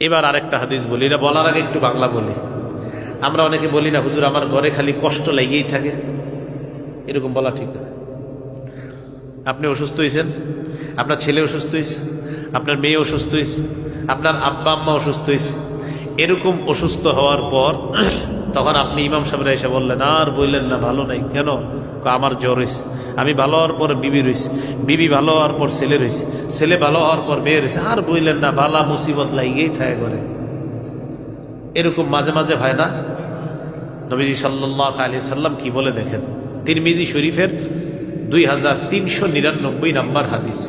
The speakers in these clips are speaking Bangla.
এবার আরেকটা হাদিস বলি। এটা বলার আগে একটু বাংলা বলি। আমরা অনেকে বলি না, হুজুর, আমার ঘরে খালি কষ্ট লেগেই থাকে। এরকম বলা ঠিক না। আপনি অসুস্থ হয়েছেন, আপনার ছেলে অসুস্থ হয়েছে, আপনার মেয়ে অসুস্থ হয়েছে, আপনার আব্বা আম্মা অসুস্থ হয়েছে। এরকম অসুস্থ হওয়ার পর তখন আপনি ইমাম সাহেবরা এসে বললেন, আর বললেন না, ভালো নাই। কেন? আমার জ্বর হয়েছে। আমি ভালো হওয়ার পর বিবি রয়েছে বিবি ভালো হওয়ার পর ছেলে রয়েছে ছেলে ভালো হওয়ার পর মেয়ে রয়েছে আর বললেন না বালা মুসিবত লাইগেই থাকে করে এরকম মাঝে মাঝে হয় না নবীজি সাল্লাহ আলি সাল্লাম কি বলে দেখেন তিরমিজি শরীফের দুই হাজার তিনশো নিরানব্বই নাম্বার হাদিস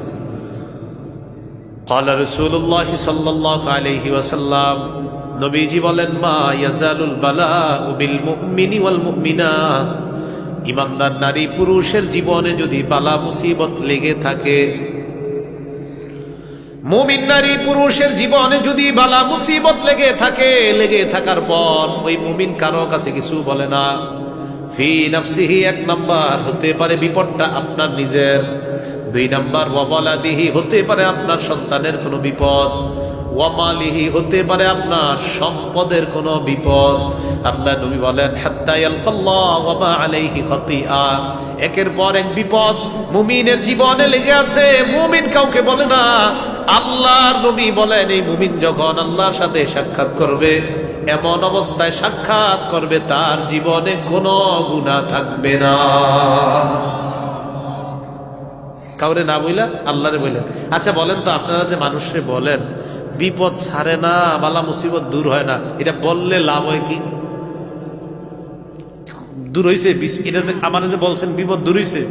قال رسول الله صلى الله عليه وسلم নবীজি বলেন মা ইয়াজালুল বালাউ বিল মুমিনি ওয়াল মুমিনাত ইমানদার নারী পুরুষের জীবনে যদি বালা মুসিবত লেগে থাকে, মুমিন নারী পুরুষের জীবনে যদি বালা মুসিবত লেগে থাকে, লেগে থাকার পর ওই মুমিন কারও কাছে কিছু বলে না। ফি নাফসিহি এক নাম্বার, হতে পারে বিপদটা আপনার নিজের। দুই নাম্বার ওয়াবালাদিহি হতে পারে আপনার সন্তানের কোনো বিপদ। ওয়ামালিহি হতে পারে আপনার সম্পদের কোনো বিপদ। আল্লাহ নবী বলেন একের পর এক বিপদ মুমিনের জীবনে লেগে আছে, মুমিন কাউকে বলে না। আল্লাহর নবী বলেন, এই মুমিন যখন আল্লাহর সাথে সাক্ষাৎ করবে, এমন অবস্থায় সাক্ষাৎ করবে, তার জীবনে কোনো গুণা থাকবে না। কাউরে না বইলা? আল্লাহরে বললেন আচ্ছা বলেন তো, আপনারা যে মানুষরে বলেন বিপদ ছাড়ে না, বালা মুসিবত দূর হয় না। এটা বললে লাভ হয় কি? দূর হয়েছে এটা যে আমার যে বলছেন, বিপদ দূর হয়েছে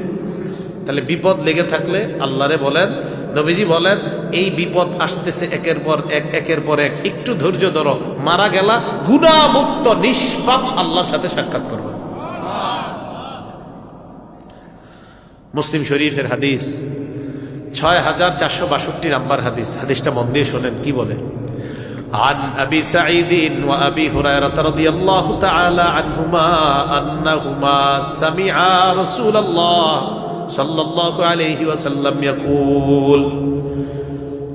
তাহলে বিপদ লেগে থাকলে আল্লাহরে বলেন, নবীজি বলেন, এই বিপদ আসতেছে একের পর এক, একের পর এক। একটু ধৈর্য ধরো। মারা গেলা, গুণামুক্ত, নিষ্পাপ আল্লাহর সাথে সাক্ষাৎ করবে। মুসলিম শরীফের হাদিস ছয় হাজার চারশো বাষট্টি নাম্বার হাদিস হাদিসটা মন দিয়ে শোনেন কি বলে عن أبي سعيد وأبي هريرة رضي الله تعالى عنهما أنهما سمعا رسول الله صلى الله عليه وسلم يقول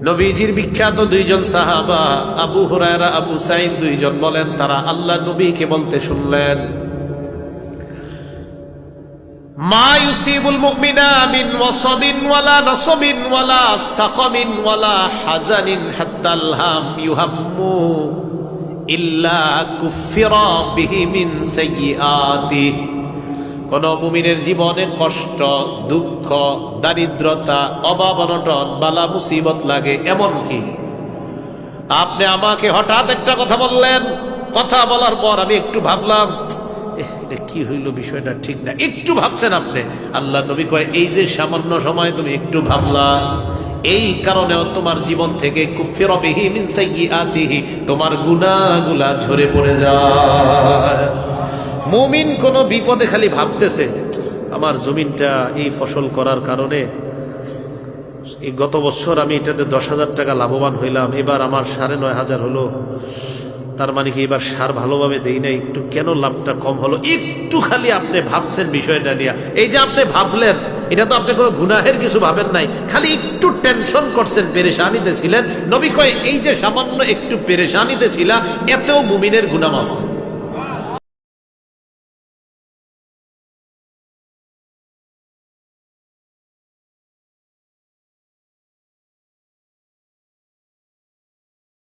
নবীজির বিখ্যাত দুইজন সাহাবা আবু হুরায়রা আবু সাইদ দুইজন বলেন তারা আল্লাহ নবীকে বলতে শুনলেন মা ইউসিবুল মুমিনা মিন ওয়াসাবিন ওয়ালা নাসাবিন ওয়ালা সাকামিন ওয়ালা হাজানিন হাত্তাল হাম ইউহাম্মু ইল্লা কুফিরা বিহি মিন সাইয়্যাতিহি কোন মুমিনের জীবনে কষ্ট, দুঃখ, দারিদ্রতা, অভাব অনটন, বালা মুসিবত লাগে এমন কি? আপনি আমাকে হঠাৎ একটা কথা বললেন, কথা বলার পর আমি একটু ভাবলাম কি হইল বিষয়টা ঠিক না? একটু ভাবছেন আপনি? আল্লাহ নবী কয়, এই যে সামান্য সময় তুমি একটু ভাবলা, এই কারণেও তোমার জীবন থেকে বিহি মিন সাইয়্যাতিহি তোমার ঝরে পড়ে যায়। মুমিন কোনো বিপদে খালি ভাবতেছে, আমার জমিনটা এই ফসল করার কারণে এই গত বছর আমি এটাতে দশ হাজার টাকা লাভবান হইলাম, এবার আমার সাড়ে নয় হাজার হলো তার মানে কি এবার সার ভালোভাবে দেই নাই? একটু কেন লাভটা কম হলো? একটু খালি আপনি ভাবছেন বিষয়টা নিয়ে। এই যে আপনি ভাবলেন, এটা তো আপনি কোনো গুনাহের কিছু ভাবেন নাই। খালি একটু টেনশন করছেন, পেরেশানিতে ছিলেন। নবী কয়, এই যে সামান্য একটু পেরেশানিতে ছিলা, এতেও মুমিনের গুনামাফ হয়